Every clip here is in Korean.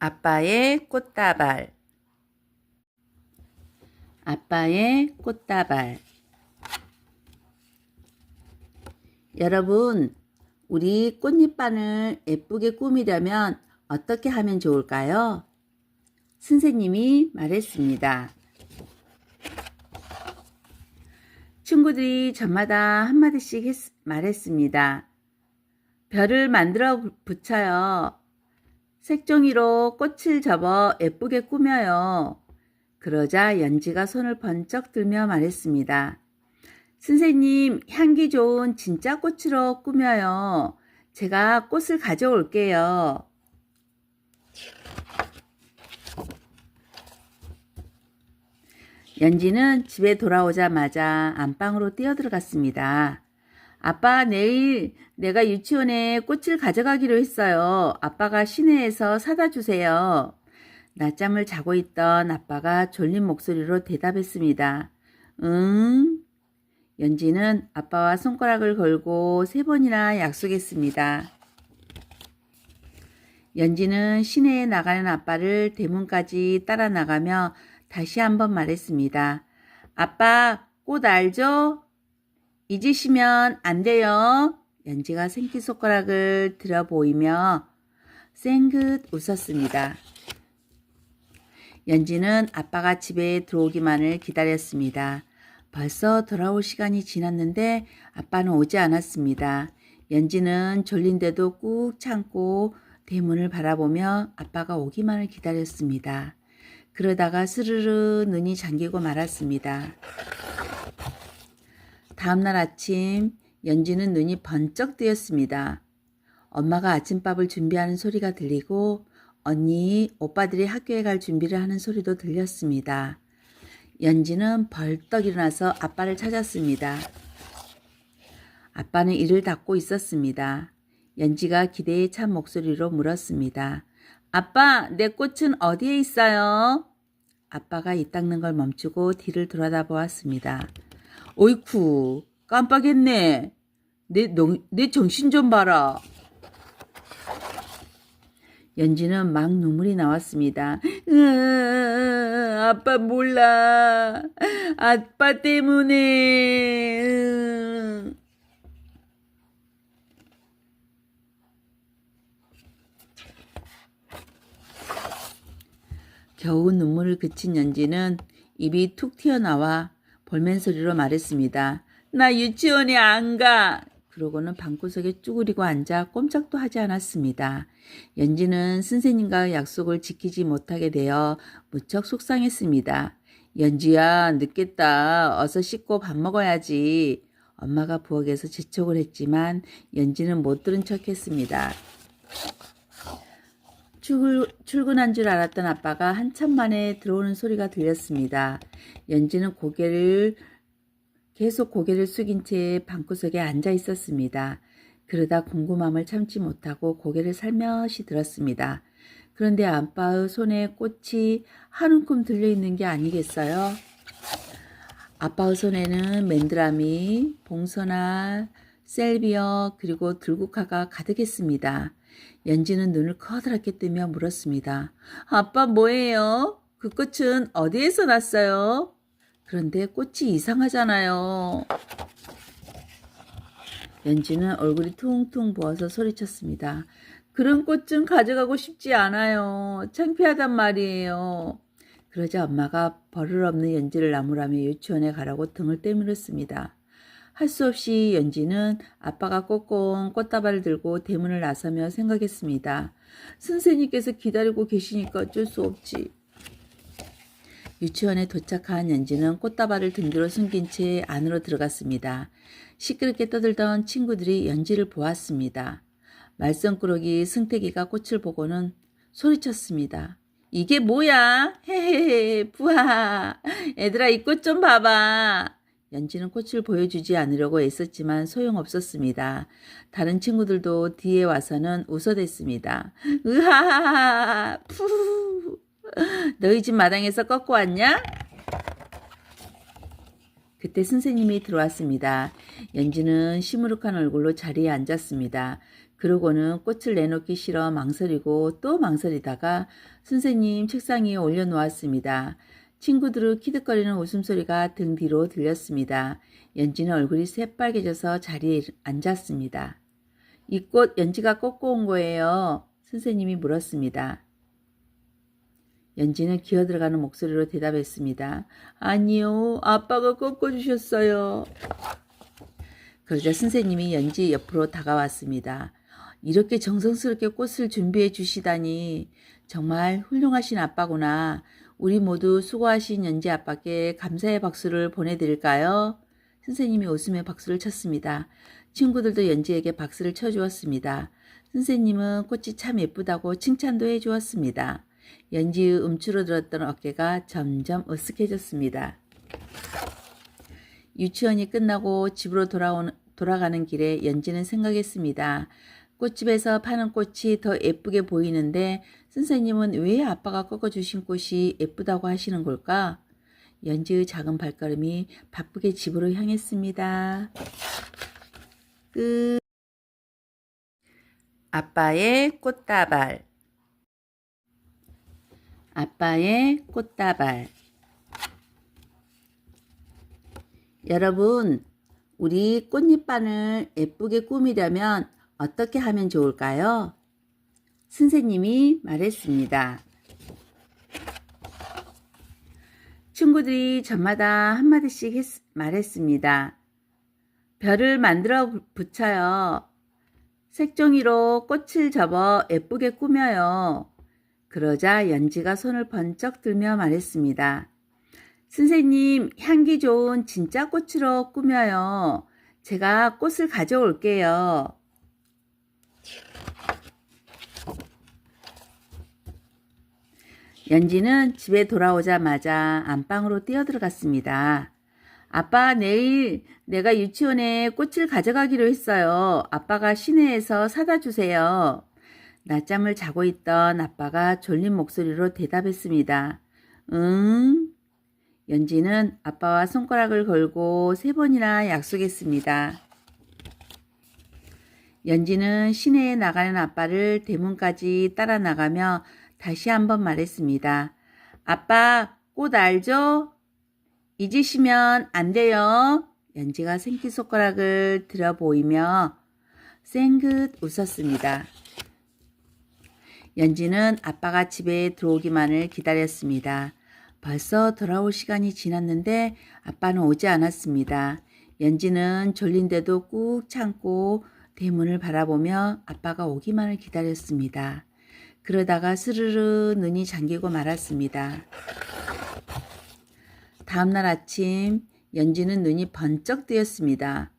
아빠의 꽃다발 아빠의 꽃다발 여러분, 우리 꽃잎반을 예쁘게 꾸미려면 어떻게 하면 좋을까요? 선생님이 말했습니다. 친구들이 저마다 한마디씩 했- 말했습니다. 별을 만들어 붙여요. 색종이로 꽃을 접어 예쁘게 꾸며요. 그러자 연지가 손을 번쩍 들며 말했습니다. 선생님, 향기 좋은 진짜 꽃으로 꾸며요. 제가 꽃을 가져올게요. 연지는 집에 돌아오자마자 안방으로 뛰어들어갔습니다. 아빠, 내일 내가 유치원에 꽃을 가져가기로 했어요. 아빠가 시내에서 사다 주세요. 낮잠을 자고 있던 아빠가 졸린 목소리로 대답했습니다. 응? 연지는 아빠와 손가락을 걸고 세 번이나 약속했습니다. 연지는 시내에 나가는 아빠를 대문까지 따라 나가며 다시 한번 말했습니다. 아빠, 꽃 알죠? 잊으시면 안 돼요. 연지가 생기손가락을 들어 보이며 쌩긋 웃었습니다. 연지는 아빠가 집에 들어오기만을 기다렸습니다. 벌써 돌아올 시간이 지났는데 아빠는 오지 않았습니다. 연지는 졸린데도 꾹 참고 대문을 바라보며 아빠가 오기만을 기다렸습니다. 그러다가 스르르 눈이 잠기고 말았습니다. 다음날 아침 연지는 눈이 번쩍 뜨였습니다. 엄마가 아침밥을 준비하는 소리가 들리고 언니, 오빠들이 학교에 갈 준비를 하는 소리도 들렸습니다. 연지는 벌떡 일어나서 아빠를 찾았습니다. 아빠는 이를 닫고 있었습니다. 연지가 기대에 찬 목소리로 물었습니다. 아빠, 내 꽃은 어디에 있어요? 아빠가 이 닦는 걸 멈추고 뒤를 돌아다 보았습니다. 어이쿠, 깜빡했네. 내, 너, 내 정신 좀 봐라. 연지는 막 눈물이 나왔습니다. 으, 아빠 몰라. 아빠 때문에. 으. 겨우 눈물을 그친 연지는 입이 툭 튀어나와 볼멘 소리로 말했습니다. 나 유치원에 안 가. 그러고는 방구석에 쭈그리고 앉아 꼼짝도 하지 않았습니다. 연지는 선생님과의 약속을 지키지 못하게 되어 무척 속상했습니다. 연지야, 늦겠다. 어서 씻고 밥 먹어야지. 엄마가 부엌에서 재촉을 했지만 연지는 못 들은 척 했습니다. 출근, 출근한 줄 알았던 아빠가 한참 만에 들어오는 소리가 들렸습니다. 연지는 고개를 계속 고개를 숙인 채 방구석에 앉아 있었습니다. 그러다 궁금함을 참지 못하고 고개를 살며시 들었습니다. 그런데 아빠의 손에 꽃이 한 움큼 들려있는 게 아니겠어요? 아빠의 손에는 맨드라미, 봉선화, 셀비어, 그리고 들국화가 가득했습니다. 연지는 눈을 커다랗게 뜨며 물었습니다. 아빠 뭐예요? 그 꽃은 어디에서 났어요? 그런데 꽃이 이상하잖아요. 연지는 얼굴이 퉁퉁 부어서 소리쳤습니다. 그런 꽃 좀 가져가고 싶지 않아요. 창피하단 말이에요. 그러자 엄마가 버릇없는 연지를 나무라며 유치원에 가라고 등을 때밀었습니다. 할 수 없이 연지는 아빠가 꼭꼭 꽃다발을 들고 대문을 나서며 생각했습니다. 선생님께서 기다리고 계시니까 어쩔 수 없지. 유치원에 도착한 연지는 꽃다발을 등 뒤로 숨긴 채 안으로 들어갔습니다. 시끄럽게 떠들던 친구들이 연지를 보았습니다. 말썽꾸러기 승태기가 꽃을 보고는 소리쳤습니다. 이게 뭐야? 헤헤헤, 부하. 애들아, 이 꽃 좀 봐봐. 연지는 꽃을 보여주지 않으려고 애썼지만 소용없었습니다. 다른 친구들도 뒤에 와서는 웃어댔습니다. 으하하하, 푸. 너희 집 마당에서 꺾고 왔냐? 그때 선생님이 들어왔습니다. 연지는 시무룩한 얼굴로 자리에 앉았습니다. 그러고는 꽃을 내놓기 싫어 망설이고 또 망설이다가 선생님 책상 위에 올려놓았습니다. 친구들의 키득거리는 웃음소리가 등 뒤로 들렸습니다. 연지는 얼굴이 새빨개져서 자리에 앉았습니다. 이 꽃 연지가 꺾고 온 거예요. 선생님이 물었습니다. 연지는 기어들어가는 목소리로 대답했습니다. 아니요, 아빠가 꺾어주셨어요. 그러자 선생님이 연지 옆으로 다가왔습니다. 이렇게 정성스럽게 꽃을 준비해 주시다니 정말 훌륭하신 아빠구나. 우리 모두 수고하신 연지 아빠께 감사의 박수를 보내드릴까요? 선생님이 웃으며 박수를 쳤습니다. 친구들도 연지에게 박수를 쳐주었습니다. 선생님은 꽃이 참 예쁘다고 칭찬도 해주었습니다. 연지의 움츠러들었던 어깨가 점점 으쓱해졌습니다. 유치원이 끝나고 집으로 돌아오는, 돌아가는 길에 연지는 생각했습니다. 꽃집에서 파는 꽃이 더 예쁘게 보이는데 선생님은 왜 아빠가 꺾어주신 꽃이 예쁘다고 하시는 걸까? 연지의 작은 발걸음이 바쁘게 집으로 향했습니다. 끝. 아빠의 꽃다발. 아빠의 꽃다발. 여러분, 우리 꽃잎반을 예쁘게 꾸미려면 어떻게 하면 좋을까요? 선생님이 말했습니다. 친구들이 저마다 한마디씩 했, 말했습니다. 별을 만들어 붙여요. 색종이로 꽃을 접어 예쁘게 꾸며요. 그러자 연지가 손을 번쩍 들며 말했습니다. 선생님, 향기 좋은 진짜 꽃으로 꾸며요. 제가 꽃을 가져올게요. 연지는 집에 돌아오자마자 안방으로 뛰어들어갔습니다. 아빠, 내일 내가 유치원에 꽃을 가져가기로 했어요. 아빠가 시내에서 사다 주세요. 낮잠을 자고 있던 아빠가 졸린 목소리로 대답했습니다. 응? 연지는 아빠와 손가락을 걸고 세 번이나 약속했습니다. 연지는 시내에 나가는 아빠를 대문까지 따라 나가며 다시 한번 말했습니다. 아빠, 꽃 알죠? 잊으시면 안 돼요. 연지가 생기손가락을 들어 보이며 쌩긋 웃었습니다. 연지는 아빠가 집에 들어오기만을 기다렸습니다. 벌써 돌아올 시간이 지났는데 아빠는 오지 않았습니다. 연지는 졸린데도 꾹 참고 대문을 바라보며 아빠가 오기만을 기다렸습니다. 그러다가 스르르 눈이 잠기고 말았습니다. 다음날 아침 연지는 눈이 번쩍 뜨였습니다.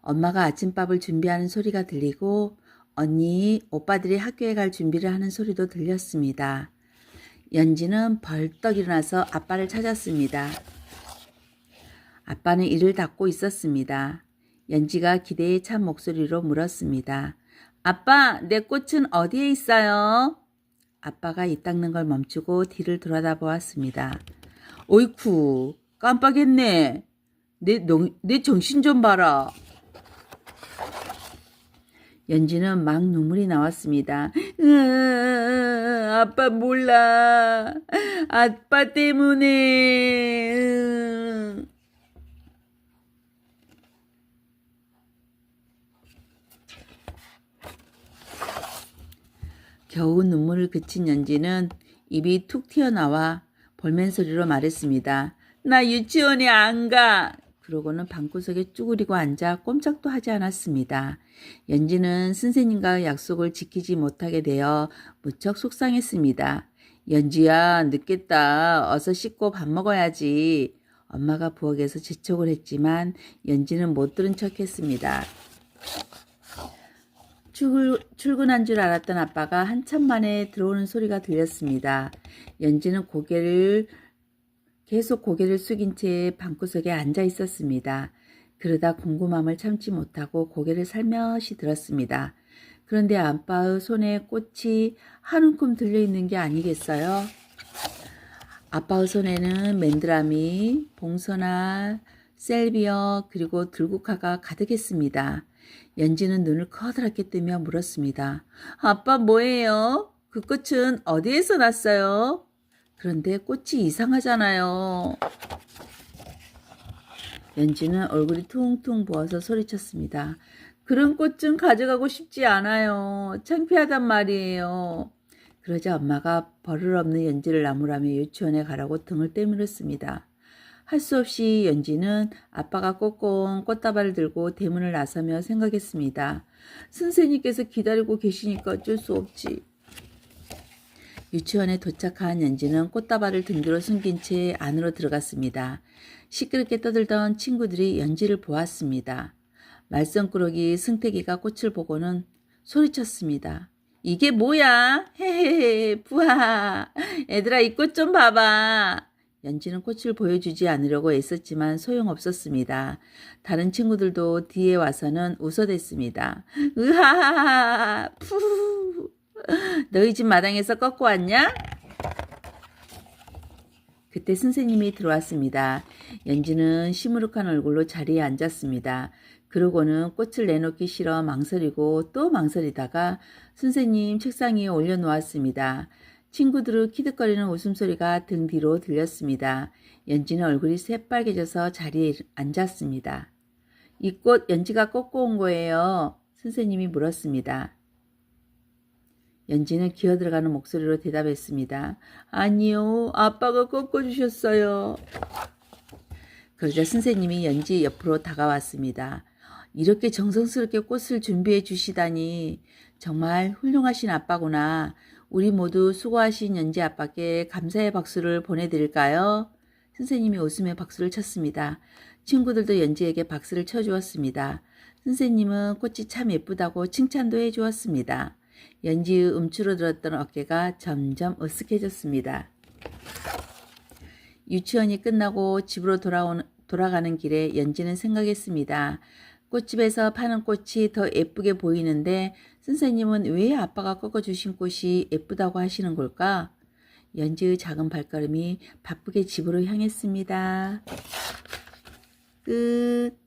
엄마가 아침밥을 준비하는 소리가 들리고 언니, 오빠들이 학교에 갈 준비를 하는 소리도 들렸습니다. 연지는 벌떡 일어나서 아빠를 찾았습니다. 아빠는 이를 닫고 있었습니다. 연지가 기대에 찬 목소리로 물었습니다. 아빠, 내 꽃은 어디에 있어요? 아빠가 이 닦는 걸 멈추고 뒤를 돌아다 보았습니다. 어이쿠, 깜빡했네. 내, 너, 내 정신 좀 봐라. 연지는 막 눈물이 나왔습니다. 으, 아빠 몰라. 아빠 때문에. 으. 겨우 눈물을 그친 연지는 입이 툭 튀어나와 볼멘 소리로 말했습니다. 나 유치원에 안 가. 그러고는 방구석에 쭈그리고 앉아 꼼짝도 하지 않았습니다. 연지는 선생님과의 약속을 지키지 못하게 되어 무척 속상했습니다. 연지야, 늦겠다. 어서 씻고 밥 먹어야지. 엄마가 부엌에서 재촉을 했지만 연지는 못 들은 척 했습니다. 출근, 출근한 줄 알았던 아빠가 한참 만에 들어오는 소리가 들렸습니다. 연지는 고개를 계속 고개를 숙인 채 방구석에 앉아 있었습니다. 그러다 궁금함을 참지 못하고 고개를 살며시 들었습니다. 그런데 아빠의 손에 꽃이 한 움큼 들려있는 게 아니겠어요? 아빠의 손에는 맨드라미, 봉선화, 셀비어, 그리고 들국화가 가득했습니다. 연지는 눈을 커다랗게 뜨며 물었습니다. 아빠 뭐예요? 그 꽃은 어디에서 났어요? 그런데 꽃이 이상하잖아요. 연지는 얼굴이 퉁퉁 부어서 소리쳤습니다. 그런 꽃 좀 가져가고 싶지 않아요. 창피하단 말이에요. 그러자 엄마가 버릇 없는 연지를 나무라며 유치원에 가라고 등을 때밀었습니다. 할 수 없이 연지는 아빠가 꽁꽁 꽃다발을 들고 대문을 나서며 생각했습니다. 선생님께서 기다리고 계시니까 어쩔 수 없지. 유치원에 도착한 연지는 꽃다발을 등 뒤로 숨긴 채 안으로 들어갔습니다. 시끄럽게 떠들던 친구들이 연지를 보았습니다. 말썽꾸러기 승태기가 꽃을 보고는 소리쳤습니다. 이게 뭐야? 헤헤헤, 부하. 애들아, 이 꽃 좀 봐봐. 연지는 꽃을 보여주지 않으려고 애썼지만 소용없었습니다. 다른 친구들도 뒤에 와서는 웃어댔습니다. 으하하하, 푸. 너희 집 마당에서 꺾고 왔냐? 그때 선생님이 들어왔습니다. 연지는 시무룩한 얼굴로 자리에 앉았습니다. 그러고는 꽃을 내놓기 싫어 망설이고 또 망설이다가 선생님 책상 위에 올려놓았습니다. 친구들의 키득거리는 웃음소리가 등 뒤로 들렸습니다. 연지는 얼굴이 새빨개져서 자리에 앉았습니다. 이 꽃 연지가 꺾고 온 거예요. 선생님이 물었습니다. 연지는 기어들어가는 목소리로 대답했습니다. 아니요, 아빠가 꺾어주셨어요. 그러자 선생님이 연지 옆으로 다가왔습니다. 이렇게 정성스럽게 꽃을 준비해 주시다니 정말 훌륭하신 아빠구나. 우리 모두 수고하신 연지 아빠께 감사의 박수를 보내드릴까요? 선생님이 웃으며 박수를 쳤습니다. 친구들도 연지에게 박수를 쳐주었습니다. 선생님은 꽃이 참 예쁘다고 칭찬도 해주었습니다. 연지의 움츠러들었던 어깨가 점점 으쓱해졌습니다. 유치원이 끝나고 집으로 돌아오는, 돌아가는 길에 연지는 생각했습니다. 꽃집에서 파는 꽃이 더 예쁘게 보이는데 선생님은 왜 아빠가 꺾어주신 꽃이 예쁘다고 하시는 걸까? 연지의 작은 발걸음이 바쁘게 집으로 향했습니다. 끝.